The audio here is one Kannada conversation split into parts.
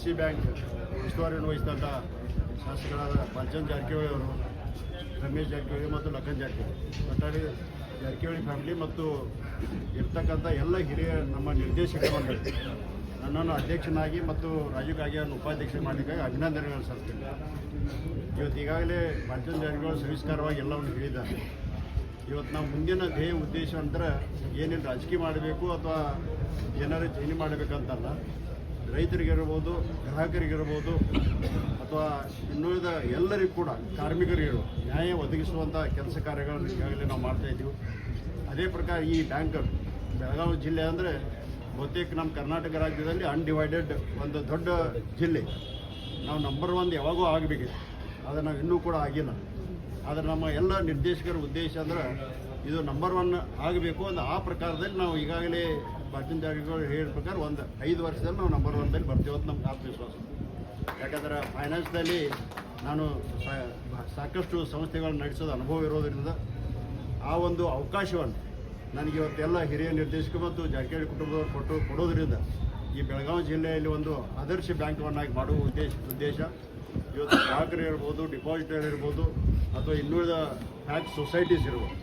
ಸಿ ಬ್ಯಾಂಕ್ ಉಸ್ತುವಾರಿಯನ್ನು ವಹಿಸಿದಂಥ ಶಾಸಕರಾದ ಬಾಲಚಂದ್ ಜಾರಕಿಹೊಳಿ ಅವರು, ರಮೇಶ್ ಜಾರಕಿಹೊಳಿ ಮತ್ತು ಲಖನ್ ಜಾರಕಿಹೊಳಿ. ಒಟ್ಟಾರೆ ಜಾರಕಿಹೊಳಿ ಫ್ಯಾಮಿಲಿ ಮತ್ತು ಇರ್ತಕ್ಕಂಥ ಎಲ್ಲ ಹಿರಿಯ ನಮ್ಮ ನಿರ್ದೇಶಕ ಮಂಡಳಿ ನನ್ನನ್ನು ಅಧ್ಯಕ್ಷನಾಗಿ ಮತ್ತು ರಾಜೀವ್ ಗಾಗಿಯನ್ನು ಉಪಾಧ್ಯಕ್ಷ ಮಾಡಲಿಕ್ಕಾಗಿ ಅಭಿನಂದನೆಗಳನ್ನು ಸಲ್ಲಿಸ್ತೀನಿ. ಇವತ್ತು ಈಗಾಗಲೇ ಬಾಲಚಂದ್ ಜಾರಕಿಹೊಳಿ ಸವಿಸ್ಕಾರವಾಗಿ ಎಲ್ಲವನ್ನು ಹೇಳಿದ್ದಾರೆ. ಇವತ್ತು ನಾವು ಮುಂದಿನ ಧ್ಯೇಯ ಉದ್ದೇಶ ಅಂದ್ರೆ ಏನೇನು ರಾಜಕೀಯ ಮಾಡಬೇಕು ಅಥವಾ ಏನಾದ್ರು ಚೇಂಜ್ ಮಾಡಬೇಕಂತಲ್ಲ ರೈತರಿಗಿರ್ಬೋದು, ಗ್ರಾಹಕರಿಗಿರ್ಬೋದು, ಅಥವಾ ಇನ್ನುಳಿದ ಎಲ್ಲರಿಗೂ ಕೂಡ ಕಾರ್ಮಿಕರಿಗಳು ನ್ಯಾಯ ಒದಗಿಸುವಂಥ ಕೆಲಸ ಕಾರ್ಯಗಳನ್ನು ಈಗಾಗಲೇ ನಾವು ಮಾಡ್ತಾಯಿದ್ದೀವಿ ಅದೇ ಪ್ರಕಾರ ಈ ಬ್ಯಾಂಕರ್ ಬೆಳಗಾವಿ ಜಿಲ್ಲೆ ಅಂದರೆ ಬಹುತೇಕ ನಮ್ಮ ಕರ್ನಾಟಕ ರಾಜ್ಯದಲ್ಲಿ ಅನ್ಡಿವೈಡೆಡ್ ಒಂದು ದೊಡ್ಡ ಜಿಲ್ಲೆ. ನಾವು ನಂಬರ್ ಒನ್ ಯಾವಾಗೂ ಆಗಬೇಕು ಆದರೆ ನಾವು ಇನ್ನೂ ಕೂಡ ಆಗಿಲ್ಲ. ಆದರೆ ನಮ್ಮ ಎಲ್ಲ ನಿರ್ದೇಶಕರ ಉದ್ದೇಶ ಅಂದ್ರೆ ಇದು ನಂಬರ್ ಒನ್ ಆಗಬೇಕು ಅಂದ್ರೆ ಆ ಪ್ರಕಾರದಲ್ಲಿ ನಾವು ಈಗಾಗಲೇ ಬಾಚಿನ ಜಾಗಗಳು ಹೇಳಿದ ಪ್ರಕಾರ ಒಂದು ಐದು ವರ್ಷದಲ್ಲಿ ನಾವು ನಂಬರ್ ಮೇಲೆ ಬರ್ತೀವಿ ಅಂತ ನಮ್ಗೆ ಆತ್ಮವಿಶ್ವಾಸ. ಯಾಕಂದ್ರೆ ಫೈನಾನ್ಸ್ದಲ್ಲಿ ನಾನು ಸಾಕಷ್ಟು ಸಂಸ್ಥೆಗಳನ್ನ ನಡೆಸೋದು ಅನುಭವ ಇರೋದರಿಂದ ಆ ಒಂದು ಅವಕಾಶವನ್ನು ನನಗೆ ಇವತ್ತೆಲ್ಲ ಹಿರಿಯ ನಿರ್ದೇಶಕ ಮತ್ತು ಜಾರಕಿಹೊಳಿ ಕುಟುಂಬದವರು ಕೊಟ್ಟು ಕೊಡೋದ್ರಿಂದ ಈ ಬೆಳಗಾವಿ ಜಿಲ್ಲೆಯಲ್ಲಿ ಒಂದು ಆದರ್ಶ ಬ್ಯಾಂಕ್ವನ್ನಾಗಿ ಮಾಡುವ ಉದ್ದೇಶ ಉದ್ದೇಶ ಇವತ್ತು ಗ್ರಾಹಕರು ಇರ್ಬೋದು ಡಿಪಾಸಿಟರ್ ಇರ್ಬೋದು ಅಥವಾ ಇನ್ನುಳಿದ ಬ್ಯಾಂಕ್ ಸೊಸೈಟೀಸ್ ಇರ್ಬೋದು.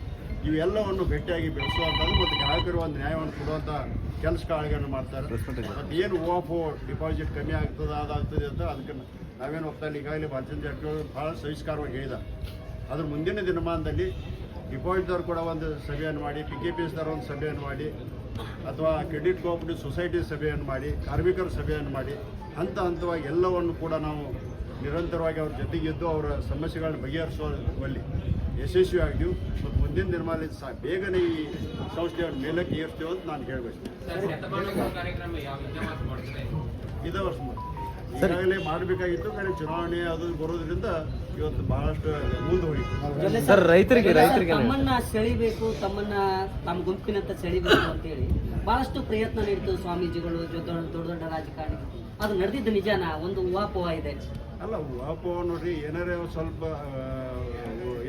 ಇವೆಲ್ಲವನ್ನು ಭೇಟಿಯಾಗಿ ಬೆಳೆಸುವಂಥದ್ದು ಮತ್ತು ಗ್ರಾಹಕರು ಒಂದು ನ್ಯಾಯವನ್ನು ಕೊಡುವಂಥ ಕೆಲಸ ಕಾರ್ಯಗಳನ್ನು ಮಾಡ್ತಾರೆ. ಮತ್ತು ಏನು ಓ ಆಫ್ ಡಿಪಾಸಿಟ್ ಕಮ್ಮಿ ಆಗ್ತದೆ ಅದಾಗ್ತದೆ ಅಂತ ಅದಕ್ಕೆ ನಾವೇನು ಹೋಗ್ತಾ ಈಗಾಗಲೇ ಭಾರತೀಯ ಜಾರಕಿಹೊಳಿ ಭಾಳ ಸವಿಸ್ಕಾರವಾಗಿ ಹೇಳಿದ. ಅದ್ರ ಮುಂದಿನ ದಿನಮಾನದಲ್ಲಿ ಡಿಪಾಸಿಟ್ದವ್ರು ಕೂಡ ಒಂದು ಸಭೆಯನ್ನು ಮಾಡಿ ಪಿ ಕೆ ಪಿ ಎಸ್ದವ್ರು ಒಂದು ಸಭೆಯನ್ನು ಮಾಡಿ ಅಥವಾ ಕ್ರೆಡಿಟ್ ಕೋಆಪರೇಟಿವ್ ಸೊಸೈಟಿ ಸಭೆಯನ್ನು ಮಾಡಿ ಕಾರ್ಮಿಕರ ಸಭೆಯನ್ನು ಮಾಡಿ ಹಂತ ಹಂತವಾಗಿ ಎಲ್ಲವನ್ನು ಕೂಡ ನಾವು ನಿರಂತರವಾಗಿ ಅವ್ರ ಜೊತೆಗೆ ಇದ್ದು ಅವರ ಸಮಸ್ಯೆಗಳನ್ನ ಬಗೆಹರಿಸುವಲ್ಲಿ ಯಶಸ್ವಿಯಾಗಿದ್ದೀವಿ. ಮತ್ತು ಮುಂದಿನ ದಿನಮಾನದಲ್ಲಿ ಸಹ ಬೇಗನೆ ಈ ಸಂಸ್ಥೆಯನ್ನು ಮೇಲಕ್ಕೆ ಏರ್ತೀವಿ ಅಂತ ನಾನು ಹೇಳಬೇಕು. ಇದೇ ವರ್ಷ ಈಗಾಗಲೇ ಮಾಡಬೇಕಾಗಿತ್ತು ಕರೆ ಚುನಾವಣೆ ಅದು ಬರೋದ್ರಿಂದ ಇವತ್ತು ಬಹಳಷ್ಟು ಮುಂದೆ ಹೋಗಿತ್ತು ಸರ್ ರೈತರಿಗೆ ರೈತರಿಗೆ ತಮ್ಮನ್ನ ಸೆಳಿಬೇಕು ತಮ್ಮನ್ನ ತಮ್ಮ ಗುಂಪಿನಂತ ಸೆಳಿಬೇಕು ಅಂತೇಳಿ ಬಹಳಷ್ಟು ಪ್ರಯತ್ನ ನೀಡ್ತು ಸ್ವಾಮೀಜಿಗಳು ದೊಡ್ಡ ದೊಡ್ಡ ರಾಜಕಾರಣಿಗಳು. ರಾಜಕಾರಣಿ ಅದು ನಡೆದಿದ್ದು ನಿಜಾನ? ಒಂದು ಊಹಾಪೋಹ ಇದೆ ಅಲ್ಲ ಊಹಾಪೋಹ ನೋಡ್ರಿ ಏನಾರೇ ಸ್ವಲ್ಪ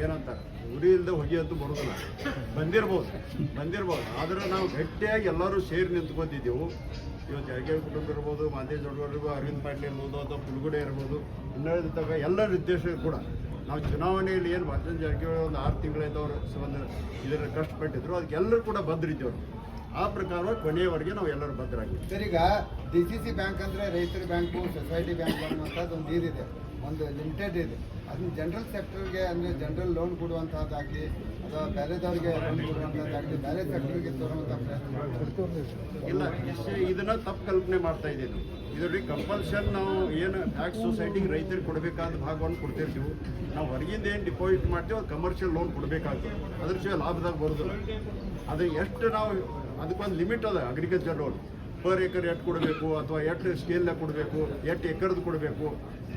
ಏನಂತ, ಉರಿ ಇಲ್ಲದೆ ಹೊಗೆ ಅಂತೂ ಬರೋದಿಲ್ಲ. ಬಂದಿರ್ಬೋದು ಬಂದಿರ್ಬೋದು. ಆದ್ರೆ ನಾವು ಗಟ್ಟಿಯಾಗಿ ಎಲ್ಲರೂ ಸೇರಿ ನಿಂತ್ಕೊತಿದ್ದೆವು. ಇವತ್ತು ಜಾಗೇ ಕುಟುಂಬ ಇರ್ಬೋದು ಮಾದೇಶ್ ದೊಡ್ಡವರು ಅರವಿಂದ್ ಪಾಟೀಲ್ ಇರ್ಬೋದು, ಅಥವಾ ಪುಲ್ಗುಡೆ ಇರ್ಬೋದು ಇನ್ನಿದ್ದಾಗ ಎಲ್ಲ ನಿರ್ದೇಶಕರು ಕೂಡ. ನಾವು ಚುನಾವಣೆಯಲ್ಲಿ ಏನು ಮತ್ತೊಂದು ಜಾರಕಿಹೊಳಿ ಒಂದು ಆರು ತಿಂಗಳಿಂದ ಅವರು ಸಂಬಂಧ ಇದರ ಕಷ್ಟಪಟ್ಟಿದ್ರು. ಅದಕ್ಕೆ ಎಲ್ಲರೂ ಕೂಡ ಬದ್ರಿದ್ದೇವೆ. ಆ ಪ್ರಕಾರ ಕೊನೆಯವರೆಗೆ ನಾವು ಎಲ್ಲರೂ ಭದ್ರಾಗಿದ್ದೀವಿ ಸರ್ ಈಗ ಡಿ ಸಿ ಸಿ ಬ್ಯಾಂಕ್ ಅಂದರೆ ರೈತರ ಬ್ಯಾಂಕು ಸೊಸೈಟಿ ಬ್ಯಾಂಕ್ ಅನ್ನುವಂಥದ್ದು ಒಂದು ಇದಿದೆ ಒಂದು ಲಿಮಿಟೆಡ್ ಇದೆ. ಅದನ್ನ ಜನರಲ್ ಸೆಕ್ಟರ್ಗೆ ಅಂದರೆ ಜನರಲ್ ಲೋನ್ ಕೊಡುವಂಥದ್ದಾಗಲಿ ಅಥವಾ ಬೇರೆದವ್ರಿಗೆ ಲೋನ್ ಕೊಡುವಂಥದ್ದಾಗಲಿ ಬೇರೆ ಸೆಕ್ಟರ್ಗೆ ತರುವಂಥ ಪ್ರಯತ್ನ ಇಲ್ಲ ಇಷ್ಟೇ ಇದನ್ನ ತಪ್ಪು ಕಲ್ಪನೆ ಮಾಡ್ತಾ ಇದ್ದೀವಿ ಇದರಲ್ಲಿ ಕಂಪಲ್ಷನ್ ನಾವು ಏನು ಟ್ಯಾಕ್ಸ್ ಸೊಸೈಟಿಗೆ ರೈತರಿಗೆ ಕೊಡಬೇಕಾದ ಭಾಗವನ್ನು ಕೊಡ್ತಿರ್ತೀವಿ. ನಾವು ಹೊರಗಿಂದ ಏನು ಡಿಪಾಸಿಟ್ ಮಾಡ್ತೀವಿ ಅದು ಕಮರ್ಷಿಯಲ್ ಲೋನ್ ಕೊಡಬೇಕಾಗ್ತದೆ. ಅದ್ರ ಜೊತೆ ಲಾಭದಾಗ ಬರೋದಿಲ್ಲ. ಅದು ಎಷ್ಟು ನಾವು ಅದಕ್ಕೊಂದು ಲಿಮಿಟ್ ಅದ agriculture loan per acre at ಕೊಡಬೇಕು ಅಥವಾ ಎಟ್ ಸ್ಕೇಲ್ನಾಗ ಕೊಡಬೇಕು ಎಟ್ ಎಕರ್ದು ಕೊಡಬೇಕು.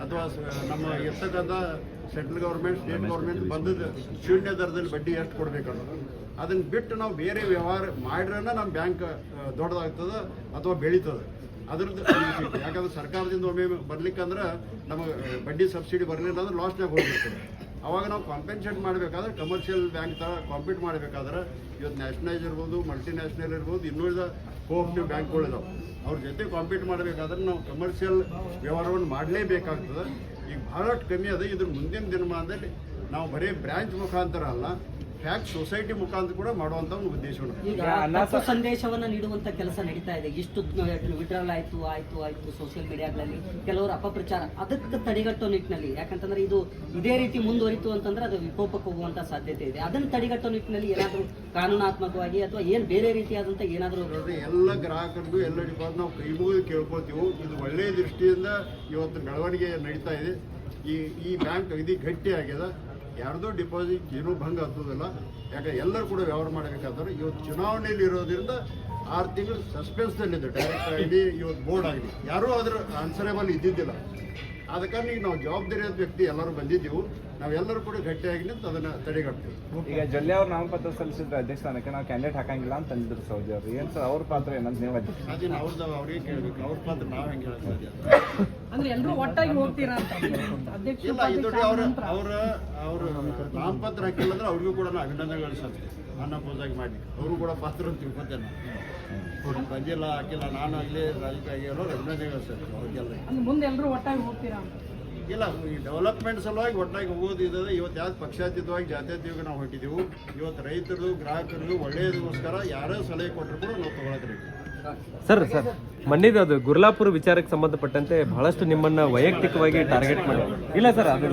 ಅಥವಾ ನಮ್ಮ ಇರ್ತಕ್ಕಂಥ ಸೆಂಟ್ರಲ್ ಗೌರ್ಮೆಂಟ್ ಸ್ಟೇಟ್ ಗೌರ್ಮೆಂಟ್ ಬಂದದ ಶೂನ್ಯ ದರದಲ್ಲಿ ಬಡ್ಡಿ ಎಷ್ಟು ಕೊಡಬೇಕು ಅನ್ನೋದು ಅದನ್ನು ಬಿಟ್ಟು ನಾವು ಬೇರೆ ವ್ಯವಹಾರ ಮಾಡ್ರೆ ನಮ್ಮ ಬ್ಯಾಂಕ್ ದೊಡ್ಡದಾಗ್ತದೆ ಅಥವಾ ಬೆಳೀತದೆ. ಅದ್ರದ್ದು ಯಾಕಂದ್ರೆ ಸರ್ಕಾರದಿಂದ ಒಮ್ಮೆ ಬರ್ಲಿಕ್ಕಂದ್ರೆ ನಮಗೆ ಬಡ್ಡಿ ಸಬ್ಸಿಡಿ ಬರಲಿಲ್ಲ ಅಂದ್ರೆ ಲಾಸ್ನಾಗ ಹೋಗ್ಬಿಡ್ತದೆ. ಅವಾಗ ನಾವು ಕಾಂಪೆನ್ಸೇಟ್ ಮಾಡಬೇಕಾದ್ರೆ ಕಮರ್ಷಿಯಲ್ ಬ್ಯಾಂಕ್ ಥರ ಕಾಂಪೀಟ್ ಮಾಡಬೇಕಾದ್ರೆ ಇವತ್ತು ನ್ಯಾಷನಲೈಸ್ ಇರ್ಬೋದು ಮಲ್ಟಿ ನ್ಯಾಷನಲ್ ಇರ್ಬೋದು, ಇನ್ನುಳಿದ ಕೋಆಪರೇಟಿವ್ ಬ್ಯಾಂಕ್ಗಳಿದಾವೆ ಅವ್ರ ಜೊತೆ ಕಾಂಪೀಟ್ ಮಾಡಬೇಕಾದ್ರೆ ನಾವು ಕಮರ್ಷಿಯಲ್ ವ್ಯವಹಾರವನ್ನು ಮಾಡಲೇಬೇಕಾಗ್ತದೆ. ಈಗ ಭಾಳಷ್ಟು ಕಮ್ಮಿ ಅದ ಇದ್ರ ಮುಂದಿನ ದಿನಮಾನದಲ್ಲಿ ನಾವು ಬರೀ ಬ್ರ್ಯಾಂಚ್ ಮುಖಾಂತರ ಅಲ್ಲ ಟ್ಯಾಕ್ಸ್ ಸೊಸೈಟಿ ಮುಖಾಂತರ ಕೂಡ ಮಾಡುವಂತ ಒಂದು ಉದ್ದೇಶ ಈಗ ತಪ್ಪು ಸಂದೇಶವನ್ನ ನೀಡುವಂತ ಕೆಲಸ ನಡೀತಾ ಇದೆ. ಇಷ್ಟು ವಿಡ್ರಾಲ್ ಆಯ್ತು ಆಯ್ತು ಆಯ್ತು ಸೋಷಿಯಲ್ ಮೀಡಿಯಾಗಳಲ್ಲಿ ಕೆಲವರು ಅಪಪ್ರಚಾರ ಅದಕ್ಕೆ ತಡೆಗಟ್ಟೋ ನಿಟ್ಟಿನಲ್ಲಿ. ಯಾಕಂತಂದ್ರೆ ಇದು ಇದೇ ರೀತಿ ಮುಂದುವರಿತು ಅಂತಂದ್ರೆ ಅದು ವಿಕೋಪಕ್ಕೆ ಹೋಗುವಂತ ಸಾಧ್ಯತೆ ಇದೆ. ಅದನ್ನು ತಡೆಗಟ್ಟೋ ನಿಟ್ಟಿನಲ್ಲಿ ಏನಾದರೂ ಕಾನೂನಾತ್ಮಕವಾಗಿ ಅಥವಾ ಏನು ಬೇರೆ ರೀತಿಯಾದಂತ ಏನಾದರೂ ಎಲ್ಲ ಗ್ರಾಹಕರಿಗೂ ಎಲ್ಲ ಡಿಪಾರ್ಟ್ ನಾವು ಕೈ ಮುಗಿದು ಕೇಳ್ಕೊತೀವಿ ಇದು ಒಳ್ಳೆಯ ದೃಷ್ಟಿಯಿಂದ ಇವತ್ತು ಬೆಳವಣಿಗೆ ನಡೀತಾ ಇದೆ. ಈ ಈ ಬ್ಯಾಂಕ್ ಇದು ಗಟ್ಟಿ ಆಗ್ಯದ ಯಾರ್ದೋ ಡಿಪಾಸಿಟ್ ಏನೂ ಭಂಗ ಆಗ್ತದಲ್ಲ, ಯಾಕೆ ಎಲ್ಲರೂ ಕೂಡ ವ್ಯವಹಾರ ಮಾಡಬೇಕಾದ್ರೆ ಇವತ್ತು ಚುನಾವಣೆಯಲ್ಲಿ ಇರೋದ್ರಿಂದ ಆರು ತಿಂಗಳು ಸಸ್ಪೆನ್ಸ್ನಲ್ಲಿದೆ ಡೈರೆಕ್ಟ್ ಆಗಲಿ ಇವತ್ತು ಬೋರ್ಡ್ ಆಗಲಿ ಯಾರೂ ಅದರ ಆನ್ಸರೇಬಲ್ ಇದ್ದಿದ್ದಿಲ್ಲ. ಅದಕ್ಕಾಗಿ ನಾವು ಜವಾಬ್ದಾರಿಯಾದ ವ್ಯಕ್ತಿ ಎಲ್ಲರೂ ಬಂದಿದ್ದೀವಿ. ನಾವೆಲ್ಲರೂ ಕೂಡ ಗಟ್ಟಿಯಾಗಿ ನಿಂತು ಅದನ್ನ ತಡೆಗಟ್ತೀವಿ. ಈಗ ಜೊಲ್ಲೆ ಅವ್ರು ನಾಮಪತ್ರ ಸಲ್ಲಿಸಿದ ಅಧ್ಯಕ್ಷ ಸ್ಥಾನಕ್ಕೆ ನಾವು ಕ್ಯಾಂಡಿಡೇಟ್ ಹಾಕಂಗಿಲ್ಲ ಅಂತ ಅಂದಿದ್ರು ಸೌದಿ ಅವರು. ಏನ್ ಸರ್ ಅವ್ರ ಪಾತ್ರ ಏನಂತ ನೀವು ಅಧ್ಯಕ್ಷ ಅದನ್ನ ಅವ್ರದ್ದು ಅವ್ರಿಗೆ ಕೇಳಬೇಕು. ಅವ್ರ ಪಾತ್ರ ನಾವು ಹೆಂಗೆ ಅಂದ್ರೆ ಎಲ್ಲರೂ ಒಟ್ಟಾಗಿ ಹೋಗ್ತೀರಾ ಅಂತ. ಇಲ್ಲ ಇದು ಅವ್ರ ಅವ್ರ ಅವರು ನಾಮಪತ್ರ ಹಾಕಿಲ್ಲ ಅಂದ್ರೆ ಅವ್ರಿಗೂ ಕೂಡ ನಾವು ಅಭಿನಂದನೆಗಳು ಅನ್ನ ಪೂಜಾಗಿ ಮಾಡಿ ಅವರು ಕೂಡ ಪಾತ್ರ ಅಂತ ತಿಳ್ಕೊತೇನೆ ಬಂದಿಲ್ಲ ಹಾಕಿಲ್ಲ. ನಾನು ಇಲ್ಲಿ ರಾಜಕೀಯ ಅಭಿನಂದನೆಗಳು ಸರ್ ಅವ್ರಿಗೆಲ್ಲ. ಮುಂದೆ ಎಲ್ಲರೂ ಒಟ್ಟಾಗಿ ಹೋಗ್ತೀರಾ ಅಂತ. ಇಲ್ಲ, ಈ ಡೆವಲಪ್ಮೆಂಟ್ ಸಲುವಾಗಿ ಒಟ್ಟಾಗಿ ಹೋಗೋದು ಇದ್ದದೆ ಇವತ್ತು ಯಾವ್ದು ಪಕ್ಷಾತೀತವಾಗಿ ಜಾತ್ಯತೀತವಾಗಿ ನಾವು ಹೊಂಟಿದ್ದೀವಿ ಇವತ್ತು ರೈತರು, ಗ್ರಾಹಕರು ಒಳ್ಳೆಯದಕ್ಕೋಸ್ಕರ ಯಾರೋ ಸಲಹೆ ಕೊಟ್ಟರು ಕೂಡ ನಾವು ತೊಗೊಳಕ್ರಿ. ಸರ್ ಸರ್ ಮಣ್ಣಿದ ಅದು ಗುರ್ಲಾಪುರ ವಿಚಾರಕ್ಕೆ ಸಂಬಂಧಪಟ್ಟಂತೆ ಬಹಳಷ್ಟು ನಿಮ್ಮನ್ನ ವೈಯಕ್ತಿಕವಾಗಿ ಟಾರ್ಗೆಟ್ ಮಾಡಿ ಇಲ್ಲ, ಸರ್, ಅದು